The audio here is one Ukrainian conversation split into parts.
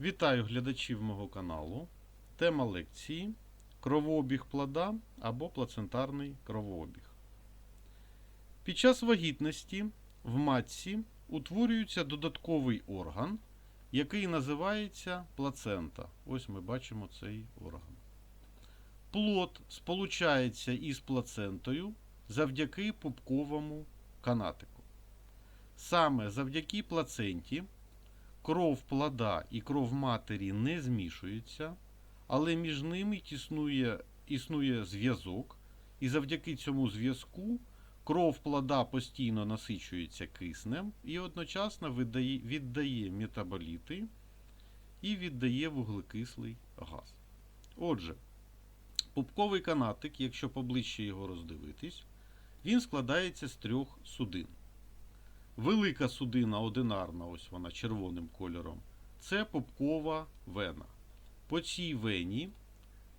Вітаю глядачів мого каналу. Тема лекції кровообіг плода або плацентарний кровообіг. Під час вагітності в матці утворюється додатковий орган, який називається плацента. Ось ми бачимо цей орган. Плод сполучається із плацентою завдяки пупковому канатику. Саме завдяки плаценті кров плода і кров матері не змішуються, але між ними існує, існує зв'язок, і завдяки цьому зв'язку кров плода постійно насичується киснем і одночасно віддає, віддає метаболіти і віддає вуглекислий газ. Отже, пупковий канатик, якщо поближче його роздивитись, він складається з трьох судин. Велика судина одинарна, ось вона червоним кольором, це пупкова вена. По цій вені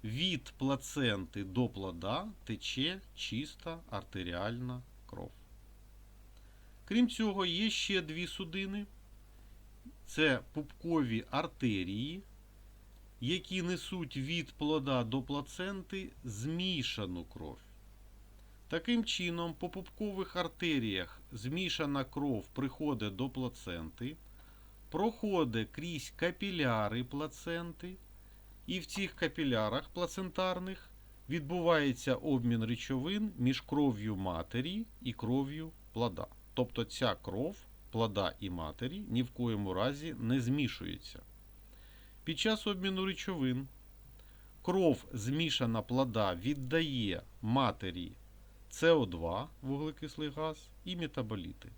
від плаценти до плода тече чиста артеріальна кров. Крім цього, є ще дві судини. Це пупкові артерії, які несуть від плода до плаценти змішану кров. Таким чином, по пупкових артеріях змішана кров приходить до плаценти, проходить крізь капіляри плаценти, і в цих капілярах плацентарних відбувається обмін речовин між кров'ю матері і кров'ю плода. Тобто ця кров плода і матері ні в коєму разі не змішується. Під час обміну речовин кров змішана плода віддає матері СО2 вуглекислий газ і метаболіти.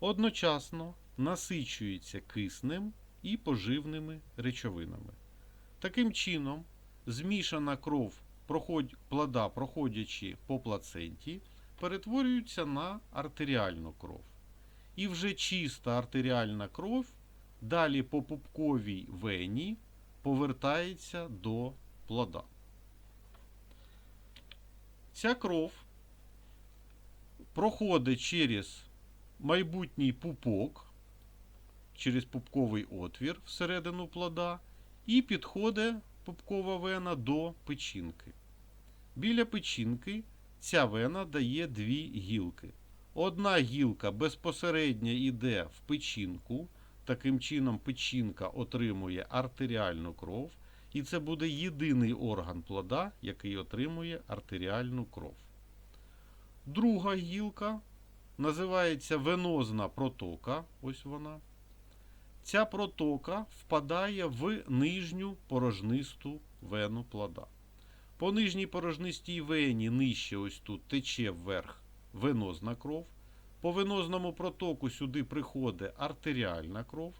Одночасно насичується киснем і поживними речовинами. Таким чином, змішана кров плода, проходячи по плаценті, перетворюється на артеріальну кров. І вже чиста артеріальна кров далі по пупковій вені повертається до плода. Ця кров проходить через майбутній пупок, через пупковий отвір всередину плода, і підходить пупкова вена до печінки. Біля печінки ця вена дає дві гілки. Одна гілка безпосередньо йде в печінку, таким чином печінка отримує артеріальну кров, і це буде єдиний орган плода, який отримує артеріальну кров. Друга гілка називається венозна протока. Ось вона. Ця протока впадає в нижню порожнисту вену плода. По нижній порожнистій вені нижче ось тут тече вверх венозна кров. По венозному протоку сюди приходить артеріальна кров.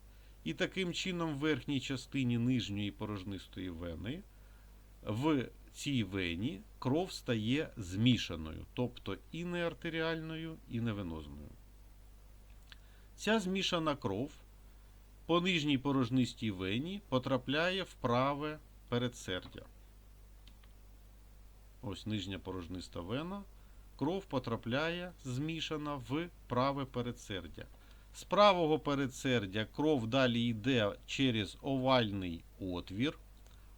І таким чином в верхній частині нижньої порожнистої вени в цій вені кров стає змішаною, тобто і не артеріальною, і не венозною. Ця змішана кров по нижній порожнистій вені потрапляє в праве передсердя. Ось нижня порожниста вена. Кров потрапляє змішана в праве передсердя. З правого передсердя кров далі йде через овальний отвір.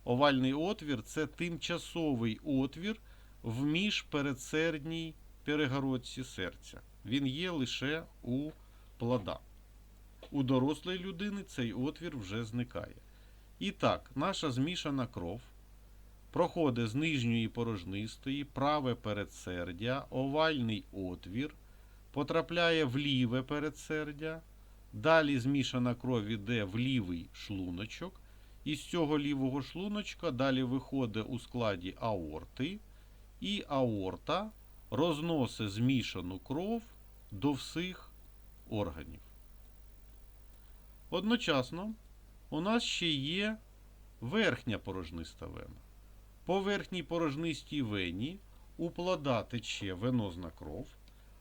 Овальний отвір це тимчасовий отвір в міжпередсердній перегородці серця. Він є лише у плода. У дорослої людини цей отвір вже зникає. І так, наша змішана кров проходить з нижньої порожнистої, праве передсердя, овальний отвір, потрапляє в ліве передсердя, далі змішана кров іде в лівий шлуночок. І з цього лівого шлуночка далі виходить у складі аорти, і аорта розносить змішану кров до всіх органів. Одночасно у нас ще є верхня порожниста вена. По верхній порожнистій вені у плода тече венозна кров.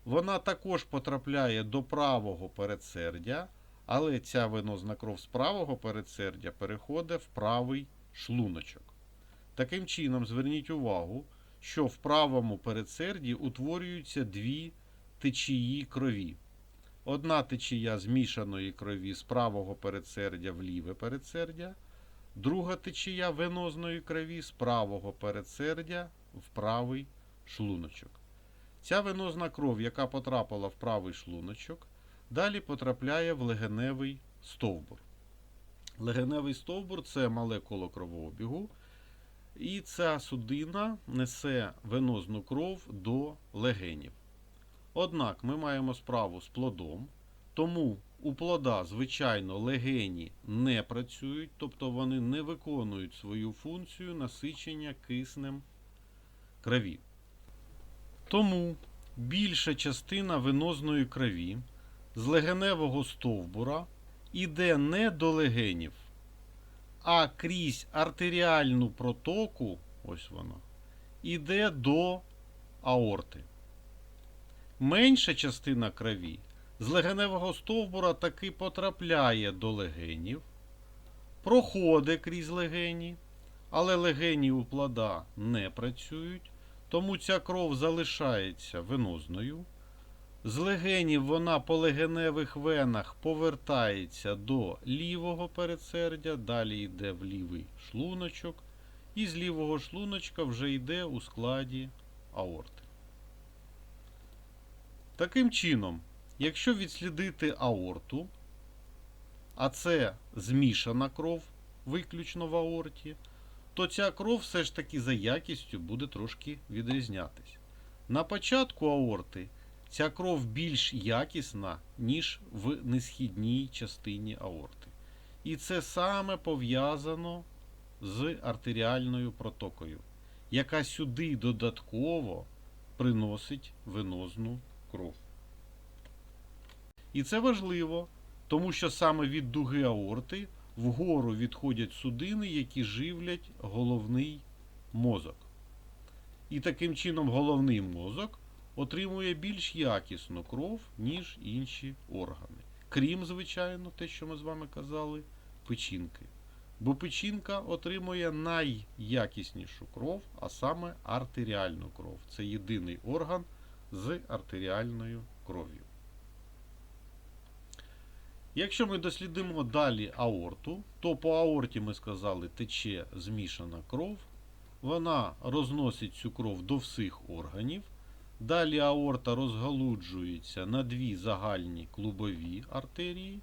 Вона також потрапляє до правого передсердя, але ця венозна кров з правого передсердя переходить в правий шлуночок. Таким чином, зверніть увагу, що в правому передсерді утворюються дві течії крові. Одна течія змішаної крові з правого передсердя в ліве передсердя, Друга течія венозної крові з правого передсердя в правий шлуночок. Ця венозна кров, яка потрапила в правий шлуночок, далі потрапляє в легеневий стовбур. Легеневий стовбур це мале коло кровообігу, і ця судина несе венозну кров до легенів. Однак ми маємо справу з плодом, тому у плода, звичайно, легені не працюють, тобто вони не виконують свою функцію насичення киснем крові. Тому більша частина венозної крові з легеневого стовбура іде не до легенів, а крізь артеріальну протоку, ось вона, іде до аорти. Менша частина крові з легеневого стовбура таки потрапляє до легенів, проходить крізь легені, але легені у плода не працюють, тому ця кров залишається венозною. З легенів вона по легеневих венах повертається до лівого передсердя, далі йде в лівий шлуночок, і з лівого шлуночка вже йде у складі аорти. Таким чином, якщо відслідити аорту, а це змішана кров виключно в аорті, то ця кров все ж таки за якістю буде трошки відрізнятись. На початку аорти ця кров більш якісна, ніж в несхідній частині аорти. І це саме пов'язано з артеріальною протокою, яка сюди додатково приносить венозну кров. І це важливо, тому що саме від дуги аорти вгору відходять судини, які живлять головний мозок. І таким чином головний мозок отримує більш якісну кров, ніж інші органи. Крім, звичайно, те, що ми з вами казали, печінки. Бо печінка отримує найякіснішу кров, а саме артеріальну кров. Це єдиний орган з артеріальною кров'ю. Якщо ми дослідимо далі аорту, то по аорті ми сказали тече змішана кров. Вона розносить цю кров до всіх органів. Далі аорта розгалуджується на дві загальні клубові артерії.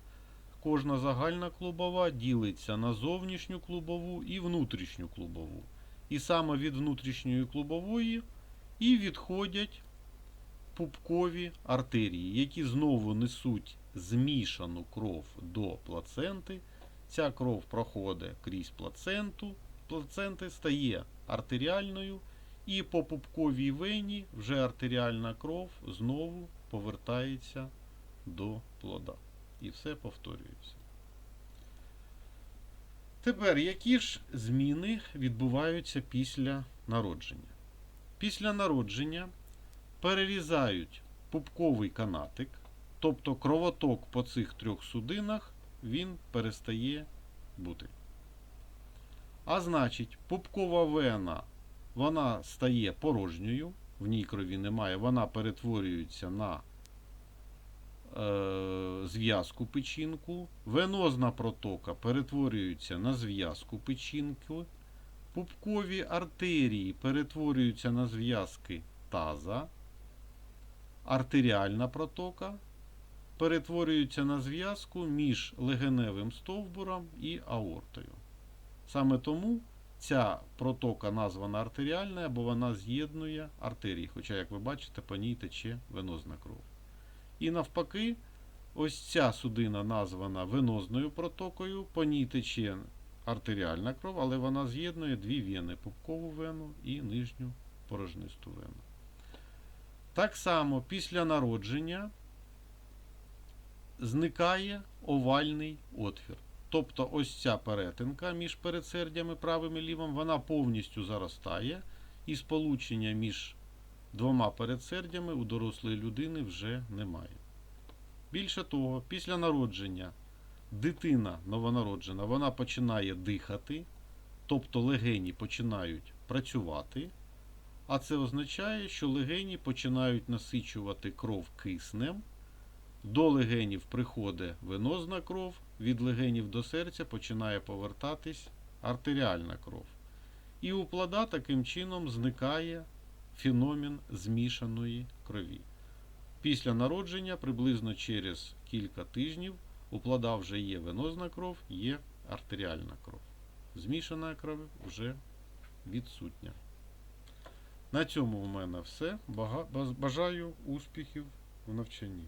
Кожна загальна клубова ділиться на зовнішню клубову і внутрішню клубову. І саме від внутрішньої клубової і відходять пупкові артерії, які знову несуть змішану кров до плаценти. Ця кров проходить крізь плаценту, плаценти стає артеріальною, і по пупковій вені вже артеріальна кров знову повертається до плода. І все повторюється. Тепер, які ж зміни відбуваються після народження? Після народження перерізають пупковий канатик, тобто кровоток по цих трьох судинах він перестає бути. А значить, пупкова вена вона стає порожньою, в ній крові немає, вона перетворюється на е, зв'язку печінку, венозна протока перетворюється на зв'язку печінки, пупкові артерії перетворюються на зв'язки таза, артеріальна протока перетворюється на зв'язку між легеневим стовбуром і аортою. Саме тому ця протока названа артеріальна, бо вона з'єднує артерії, хоча, як ви бачите, по ній тече венозна кров. І навпаки, ось ця судина названа венозною протокою, по ній тече артеріальна кров, але вона з'єднує дві вени пупкову вену і нижню порожнисту вену. Так само після народження зникає овальний отвір. Тобто ось ця перетинка між передсердями правим і лівим, вона повністю заростає, і сполучення між двома передсердями у дорослої людини вже немає. Більше того, після народження дитина новонароджена, вона починає дихати, тобто легені починають працювати. А це означає, що легені починають насичувати кров киснем. До легенів приходить венозна кров, від легенів до серця починає повертатись артеріальна кров. І у плода таким чином зникає феномен змішаної крові. Після народження, приблизно через кілька тижнів, у плода вже є венозна кров, є артеріальна кров. Змішана кров вже відсутня. На цьому в мене все. Бажаю успіхів в навчанні.